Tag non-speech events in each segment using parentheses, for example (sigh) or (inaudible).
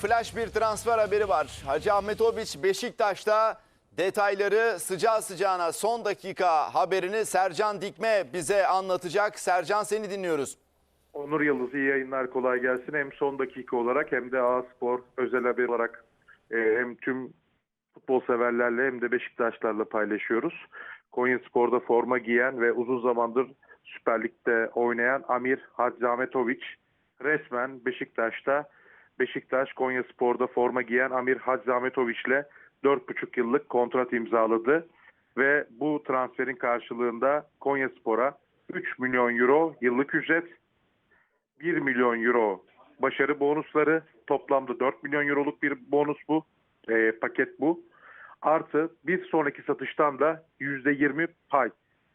Flash bir transfer haberi var. Hacı Ahmetoviç Beşiktaş'ta detayları sıcağı sıcağına son dakika haberini Sercan Dikme bize anlatacak. Sercan seni dinliyoruz. Onur Yıldız iyi yayınlar kolay gelsin. Hem son dakika olarak hem de A Spor özel haber olarak e, hem tüm futbol severlerle hem de Beşiktaşlarla paylaşıyoruz. Konya Spor'da forma giyen ve uzun zamandır Süper Lig'de oynayan Amir Hadzametoviç resmen Beşiktaş'ta Beşiktaş Konya Spor'da forma giyen Amir Hadzametoviç ile 4,5 yıllık kontrat imzaladı. Ve bu transferin karşılığında Konya Spor'a 3 milyon euro yıllık ücret 1 milyon euro başarı bonusları toplamda 4 milyon euroluk bir bonus bu e, paket bu. Artı bir sonraki satıştan da %20 pay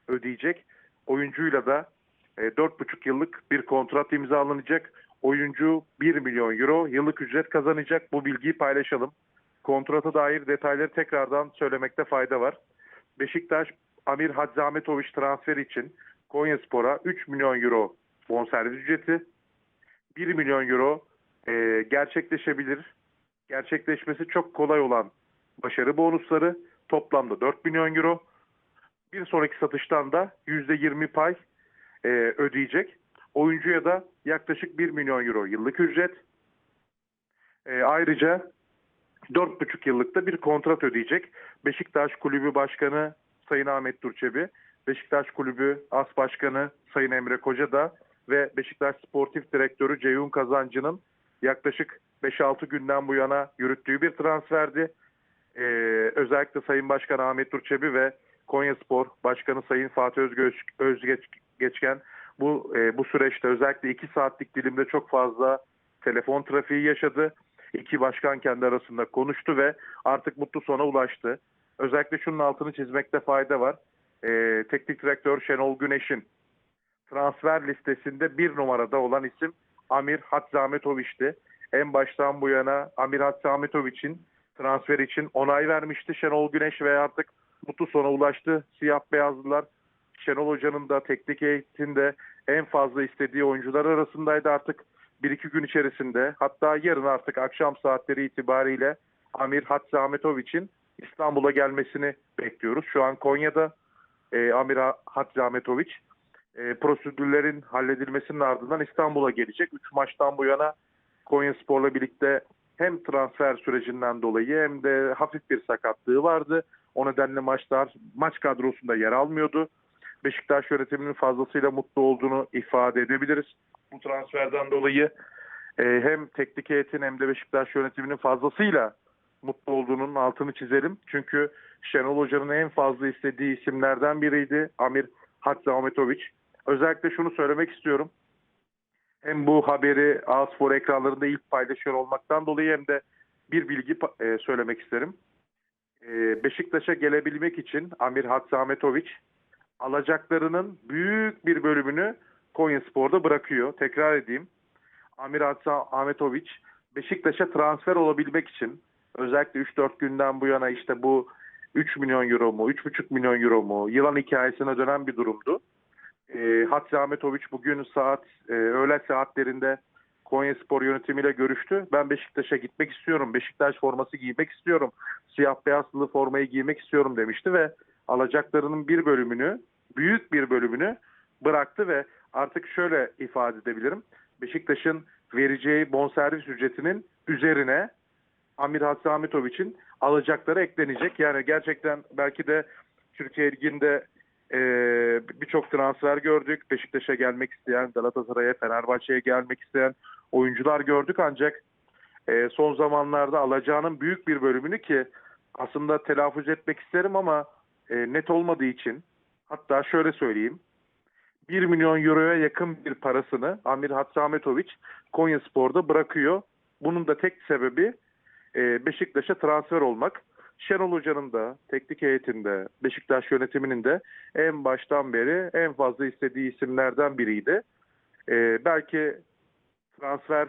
ödeyecek. Oyuncuyla da e, 4,5 yıllık bir kontrat imzalanacak oyuncu 1 milyon euro yıllık ücret kazanacak bu bilgiyi paylaşalım kontrata dair detayları tekrardan söylemekte fayda var Beşiktaş Amir Hadzametoviç transfer için Konyaspor'a 3 milyon euro bonservis ücreti 1 milyon euro e, gerçekleşebilir. Gerçekleşmesi çok kolay olan başarı bonusları toplamda 4 milyon euro. Bir sonraki satıştan da %20 pay e, ödeyecek. Oyuncuya da yaklaşık 1 milyon euro yıllık ücret. E, ayrıca 4,5 yıllıkta bir kontrat ödeyecek. Beşiktaş Kulübü Başkanı Sayın Ahmet Durçebi, Beşiktaş Kulübü As Başkanı Sayın Emre Koca da ve Beşiktaş Sportif Direktörü Ceyhun Kazancı'nın yaklaşık 5-6 günden bu yana yürüttüğü bir transferdi. Ee, özellikle Sayın Başkan Ahmet Durçebi ve Konya Spor Başkanı Sayın Fatih Özgeç, Özgeçken bu e, bu süreçte özellikle 2 saatlik dilimde çok fazla telefon trafiği yaşadı. İki başkan kendi arasında konuştu ve artık mutlu sona ulaştı. Özellikle şunun altını çizmekte fayda var. Ee, teknik direktör Şenol Güneş'in transfer listesinde bir numarada olan isim Amir Hadzametoviç'ti. En baştan bu yana Amir Hadzametoviç'in transfer için onay vermişti Şenol Güneş ve artık mutlu sona ulaştı. Siyah beyazlılar Şenol Hoca'nın da teknik eğitimde en fazla istediği oyuncular arasındaydı artık bir iki gün içerisinde hatta yarın artık akşam saatleri itibariyle Amir Hadzametoviç'in İstanbul'a gelmesini bekliyoruz. Şu an Konya'da e, Amir Hadzametoviç e, prosedürlerin halledilmesinin ardından İstanbul'a gelecek. Üç maçtan bu yana Konya Spor'la birlikte hem transfer sürecinden dolayı hem de hafif bir sakatlığı vardı. O nedenle maçlar maç kadrosunda yer almıyordu. Beşiktaş yönetiminin fazlasıyla mutlu olduğunu ifade edebiliriz. Bu transferden dolayı e, hem teknik heyetin hem de Beşiktaş yönetiminin fazlasıyla mutlu olduğunun altını çizelim. Çünkü Şenol Hoca'nın en fazla istediği isimlerden biriydi Amir Hadzametoviç. Özellikle şunu söylemek istiyorum. Hem bu haberi A-Spor ekranlarında ilk paylaşıyor olmaktan dolayı hem de bir bilgi e, söylemek isterim. E, Beşiktaş'a gelebilmek için Amir Hadzametoviç alacaklarının büyük bir bölümünü Konya Spor'da bırakıyor. Tekrar edeyim. Amir Ahmetoviç Beşiktaş'a transfer olabilmek için özellikle 3-4 günden bu yana işte bu 3 milyon euro mu, 3,5 milyon euro mu yılan hikayesine dönen bir durumdu. E, Hatzi Ahmetoviç bugün saat e, öğle saatlerinde Konya Spor yönetimiyle görüştü. Ben Beşiktaş'a gitmek istiyorum. Beşiktaş forması giymek istiyorum. Siyah beyazlı formayı giymek istiyorum demişti ve alacaklarının bir bölümünü, büyük bir bölümünü bıraktı ve artık şöyle ifade edebilirim. Beşiktaş'ın vereceği bonservis ücretinin üzerine Amir Hasamitoviç'in alacakları eklenecek. Yani gerçekten belki de Türkiye Ligi'nde e, birçok transfer gördük. Beşiktaş'a gelmek isteyen, Galatasaray'a, Fenerbahçe'ye gelmek isteyen oyuncular gördük. Ancak e, son zamanlarda alacağının büyük bir bölümünü ki aslında telaffuz etmek isterim ama e, net olmadığı için hatta şöyle söyleyeyim. 1 milyon euroya yakın bir parasını Amir Hatsahmetoviç Konya Spor'da bırakıyor. Bunun da tek sebebi e, Beşiktaş'a transfer olmak. Şenol Hoca'nın da teknik heyetinde, Beşiktaş yönetiminin de en baştan beri en fazla istediği isimlerden biriydi. E, belki transfer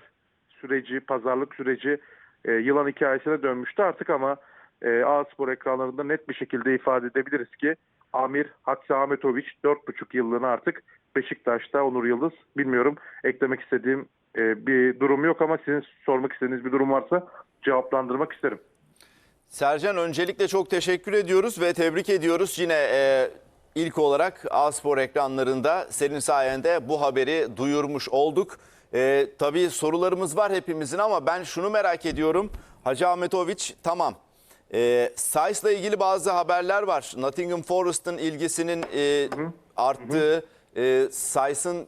süreci, pazarlık süreci e, yılan hikayesine dönmüştü artık ama e, A-Spor ekranlarında net bir şekilde ifade edebiliriz ki Amir Hatsi Ahmetoviç 4,5 yıllığını artık Beşiktaş'ta Onur Yıldız. Bilmiyorum eklemek istediğim e, bir durum yok ama sizin sormak istediğiniz bir durum varsa cevaplandırmak isterim. Sercan öncelikle çok teşekkür ediyoruz ve tebrik ediyoruz. Yine e, ilk olarak A-Spor ekranlarında senin sayende bu haberi duyurmuş olduk. E, tabii sorularımız var hepimizin ama ben şunu merak ediyorum. Hacı Ahmetoviç tamam. E, Sainz'la ilgili bazı haberler var. Nottingham Forest'ın ilgisinin e, arttığı, e, Sainz'ın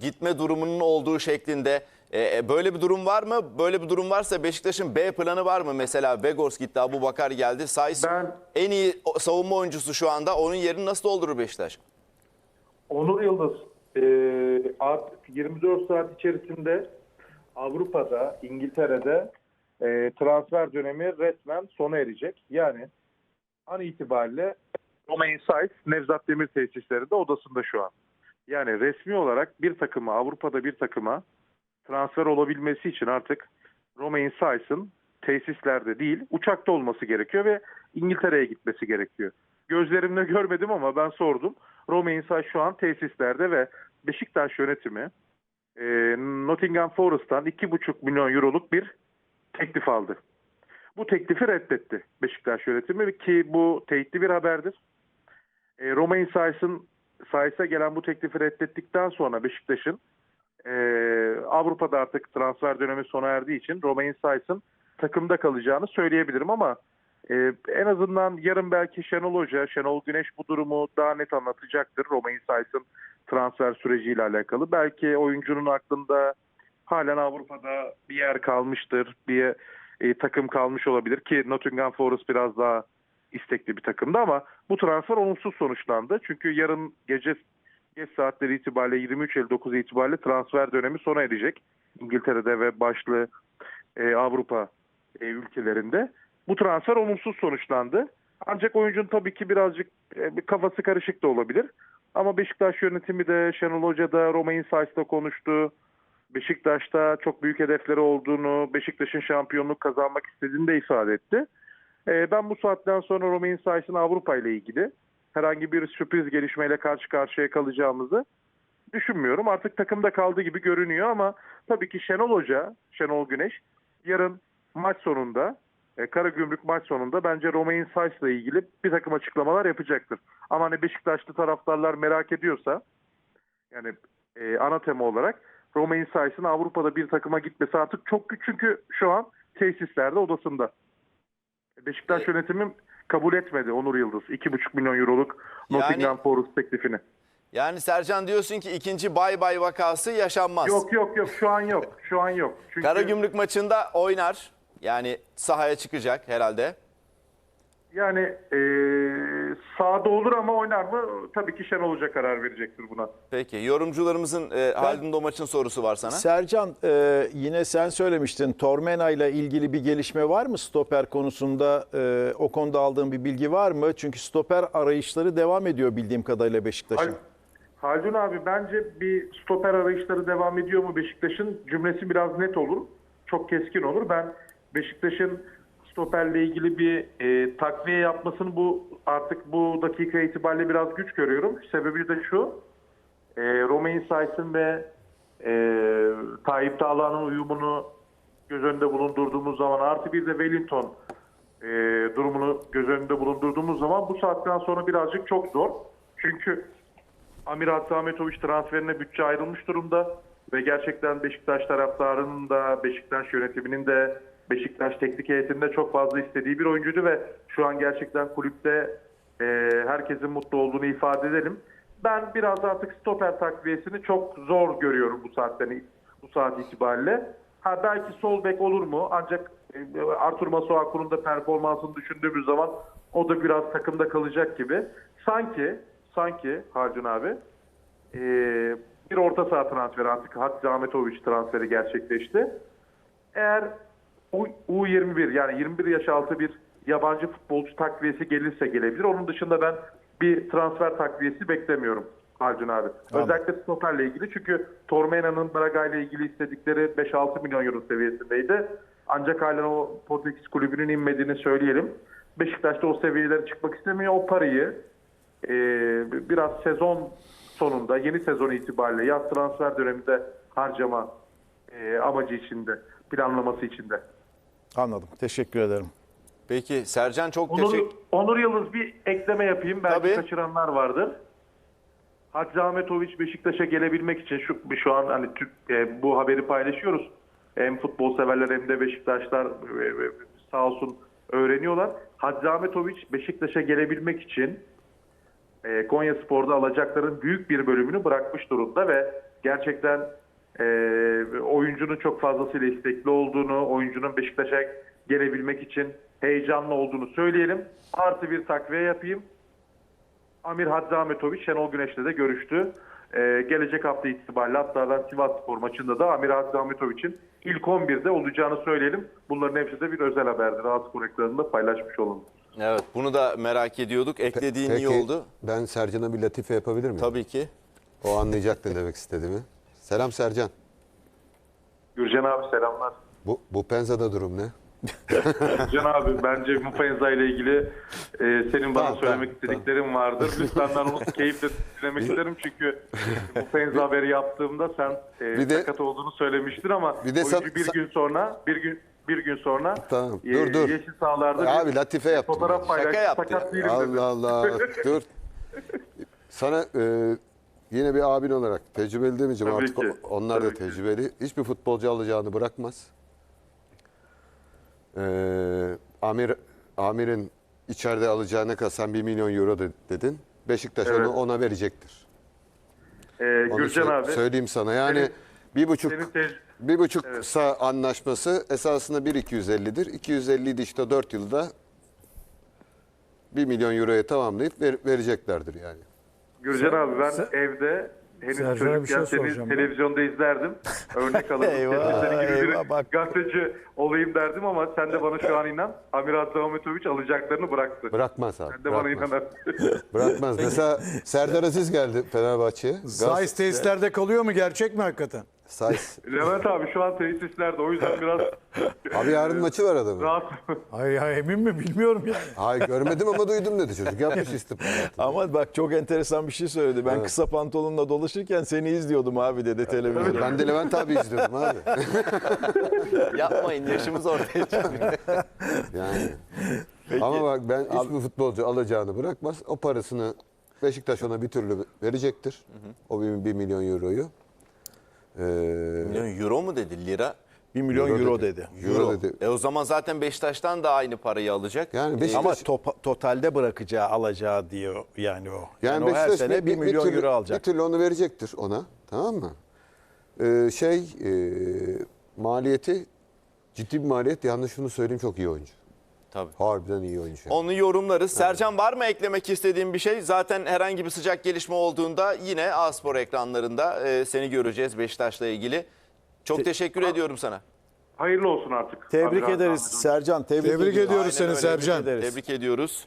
gitme durumunun olduğu şeklinde. E, e, böyle bir durum var mı? Böyle bir durum varsa Beşiktaş'ın B planı var mı? Mesela Vegors gitti, Abu Bakar geldi. Saiz Ben- en iyi savunma oyuncusu şu anda. Onun yerini nasıl doldurur Beşiktaş? Onur Yıldız e, artık 24 saat içerisinde Avrupa'da, İngiltere'de e, transfer dönemi resmen sona erecek. Yani an itibariyle Romain Saiz Nevzat Demir tesislerinde odasında şu an. Yani resmi olarak bir takıma, Avrupa'da bir takıma transfer olabilmesi için artık Romain Saiz'ın tesislerde değil, uçakta olması gerekiyor ve İngiltere'ye gitmesi gerekiyor. Gözlerimle (laughs) görmedim ama ben sordum. Romain Saiz şu an tesislerde ve Beşiktaş yönetimi e, Nottingham Forest'tan 2,5 milyon euroluk bir teklif aldı. Bu teklifi reddetti Beşiktaş yönetimi ki bu teyitli bir haberdir. E, Romain Saiz'in Saiz'e gelen bu teklifi reddettikten sonra Beşiktaş'ın e, Avrupa'da artık transfer dönemi sona erdiği için Romain Saiz'in takımda kalacağını söyleyebilirim ama e, en azından yarın belki Şenol Hoca, Şenol Güneş bu durumu daha net anlatacaktır. Romain Saiz'in transfer süreciyle alakalı. Belki oyuncunun aklında halen Avrupa'da bir yer kalmıştır, bir e, takım kalmış olabilir ki Nottingham Forest biraz daha istekli bir takımdı ama bu transfer olumsuz sonuçlandı. Çünkü yarın gece geç saatleri itibariyle 23.59 itibariyle transfer dönemi sona erecek. İngiltere'de ve başlı e, Avrupa e, ülkelerinde. Bu transfer olumsuz sonuçlandı. Ancak oyuncunun tabii ki birazcık e, bir kafası karışık da olabilir. Ama Beşiktaş yönetimi de Şenol Hoca da Romain Saiz'la konuştu. Beşiktaş'ta çok büyük hedefleri olduğunu, Beşiktaş'ın şampiyonluk kazanmak istediğini de ifade etti. E, ben bu saatten sonra Romain Saiz'in Avrupa ile ilgili herhangi bir sürpriz gelişmeyle karşı karşıya kalacağımızı düşünmüyorum. Artık takımda kaldığı gibi görünüyor ama tabii ki Şenol Hoca, Şenol Güneş yarın maç sonunda e, Karagümrük maç sonunda bence Romain Saiz'la ilgili bir takım açıklamalar yapacaktır. Ama hani Beşiktaşlı taraftarlar merak ediyorsa yani e, ana tema olarak Romain Saiz'in Avrupa'da bir takıma gitmesi artık çok güç çünkü şu an tesislerde odasında. Beşiktaş E- yönetimi kabul etmedi Onur Yıldız 2,5 milyon euroluk Yani- Nottingham Forest teklifini. Yani Sercan diyorsun ki ikinci bay bay vakası yaşanmaz. Yok yok yok şu an yok. Şu an yok. (laughs) Çünkü Karagümrük maçında oynar. Yani sahaya çıkacak herhalde. yani e, sahada olur ama oynar mı? Tabii ki Şenol Hoca karar verecektir buna. Peki yorumcularımızın e, Haldun Domaç'ın sorusu var sana. Sercan e, yine sen söylemiştin Tormena ile ilgili bir gelişme var mı stoper konusunda e, o konuda aldığın bir bilgi var mı? Çünkü stoper arayışları devam ediyor bildiğim kadarıyla Beşiktaş'ın. Hal- Haldun abi bence bir stoper arayışları devam ediyor mu Beşiktaş'ın cümlesi biraz net olur. Çok keskin olur. Ben Beşiktaş'ın stoperle ilgili bir e, takviye yapmasını bu artık bu dakika itibariyle biraz güç görüyorum. Sebebi de şu. E, Romain Saiz'in ve e, Tayyip Tağlan'ın uyumunu göz önünde bulundurduğumuz zaman artı bir de Wellington e, durumunu göz önünde bulundurduğumuz zaman bu saatten sonra birazcık çok zor. Çünkü Amir Hatta Ahmetoviç transferine bütçe ayrılmış durumda ve gerçekten Beşiktaş taraftarının da Beşiktaş yönetiminin de Beşiktaş teknik heyetinde çok fazla istediği bir oyuncuydu ve şu an gerçekten kulüpte e, herkesin mutlu olduğunu ifade edelim. Ben biraz artık stoper takviyesini çok zor görüyorum bu saatten bu saat itibariyle. Ha belki sol bek olur mu? Ancak e, Artur Masuaku'nun da performansını düşündüğümüz zaman o da biraz takımda kalacak gibi. Sanki sanki Harcun abi e, bir orta saha transferi artık Hadzi Ahmetoviç transferi gerçekleşti. Eğer U- U21 yani 21 yaş altı bir yabancı futbolcu takviyesi gelirse gelebilir. Onun dışında ben bir transfer takviyesi beklemiyorum Harcun abi. Tamam. Özellikle stoperle ilgili çünkü Tormena'nın Braga ile ilgili istedikleri 5-6 milyon euro seviyesindeydi. Ancak halen o Portekiz kulübünün inmediğini söyleyelim. Beşiktaş da o seviyelere çıkmak istemiyor. O parayı e, biraz sezon sonunda yeni sezon itibariyle yaz transfer döneminde harcama e, amacı içinde, planlaması içinde. Anladım. Teşekkür ederim. Peki Sercan çok Onur, teşekkür Onur Yıldız bir ekleme yapayım. Belki Tabii. kaçıranlar vardır. Hacı Ahmetoviç Beşiktaş'a gelebilmek için şu, şu an hani Türk, e, bu haberi paylaşıyoruz. Hem futbol severler hem de Beşiktaşlar e, e, sağ olsun öğreniyorlar. Hacı Ahmetoviç Beşiktaş'a gelebilmek için e, Konya Spor'da alacakların büyük bir bölümünü bırakmış durumda ve gerçekten e, oyuncunun çok fazlasıyla istekli olduğunu, oyuncunun Beşiktaş'a gelebilmek için heyecanlı olduğunu söyleyelim. Artı bir takviye yapayım. Amir Hadzi Ahmetoviç Şenol Güneş'le de görüştü. E, gelecek hafta itibariyle hatta ben Sivas Spor maçında da Amir Hadzi Ahmetoviç'in ilk 11'de olacağını söyleyelim. Bunların hepsi de bir özel haberdir. Rahat Spor ekranında paylaşmış olalım. Evet bunu da merak ediyorduk. Eklediğin iyi Peki, oldu. Ben Sercan'a bir latife yapabilir miyim? Tabii ki. O anlayacak ne demek istediğimi. Selam Sercan. Gürcan abi selamlar. Bu, bu Penza'da durum ne? Can abi bence Mupenza ile ilgili e, senin bana Tamam, söylemek tamam, istediklerin vardır. Lütfen ben onu keyifle dinlemek isterim çünkü Mupenza haberi yaptığımda sen e, Bir de- sakat olduğunu söylemiştin ama Bir de oyuncu sa- bir gün sonra bir gün bir gün sonra Tamam, e, dur, dur. yeşil sahalarda Abi bir latife yaptım. fotoğraf paylaştı. yaptı Sakat değilim dedi. Allah Allah. Dur. (laughs) Sana e, yine bir abin olarak tecrübeli demeyeceğim Tabii artık ki, onlar da tabii ki. tecrübeli. Hiçbir futbolcu alacağını bırakmaz. E, Amir Amir'in içeride alacağı ne kadar sen 1 milyon euro de- dedin. Beşiktaş Evet. onu ona verecektir. E, Onu Gürcan abi söyleyeyim sana. Yani Senin- bir buçuk tec- bir buçuksa anlaşması esasında 1.250'dir. 250 idi işte 4 yılda 1 milyon euroya tamamlayıp ver- vereceklerdir yani. Gürcan abi ben evde henüz Sercan'a bir çocukken şey seni soracağım ben. televizyonda izlerdim. Örnek (laughs) alırdım. Eyvah, senin gibi bir eyvah, bak. gazeteci olayım derdim ama sen de bana şu an inan. Amir Hadzi Ahmetoviç alacaklarını bıraktı. Bırakmaz abi. Sen de bana bırakmaz. inanarsın. (laughs) Bırakmaz. Mesela Serdar Aziz geldi Fenerbahçe'ye. Saiz tesislerde kalıyor mu gerçek mi hakikaten? Saiz. (laughs) Levent abi şu an tesislerde o yüzden biraz (laughs) Abi yarın maçı var adamın. rahat. Hayır ya emin mi bilmiyorum yani. Hayır görmedim ama duydum dedi çocuk. Yapmış istihbaratı. (laughs) Ama bak çok enteresan bir şey söyledi. Ben kısa pantolonla dolaşırken seni izliyordum abi dedi televizyonda. Ben de Levent abi izliyordum abi. Yapmayın yaşımız ortaya çıkıyor. Yani. Ama bak ben hiçbir futbolcu alacağını bırakmaz. O parasını Beşiktaş ona bir türlü verecektir. O 1 milyon euroyu. Ee, Milyon euro mu dedi lira? 1 milyon Euro euro, dedi. dedi. Euro dedi. E o zaman zaten Beşiktaş'tan da aynı parayı alacak. Yani Beşiktaş, Ama topa- totalde bırakacağı alacağı diyor yani o. Yani, yani o her Beşiktaş sene 1 milyon türlü, euro alacak. Bir türlü onu verecektir ona. Tamam mı? Ee, şey e, maliyeti ciddi bir maliyet. Yalnız şunu söyleyeyim çok iyi oyuncu. Tabii. Harbiden iyi oyuncu. Onu yorumlarız. Sercan var mı eklemek istediğin bir şey? Zaten herhangi bir sıcak gelişme olduğunda yine A-Spor ekranlarında e, seni göreceğiz Beşiktaş'la ilgili. Çok teşekkür ediyorum sana. Hayırlı olsun artık. Tebrik Hadzi ederiz. Sercan. Tebrik, Tebrik ediyoruz. seni öyle. Sercan. ederiz. Tebrik ediyoruz.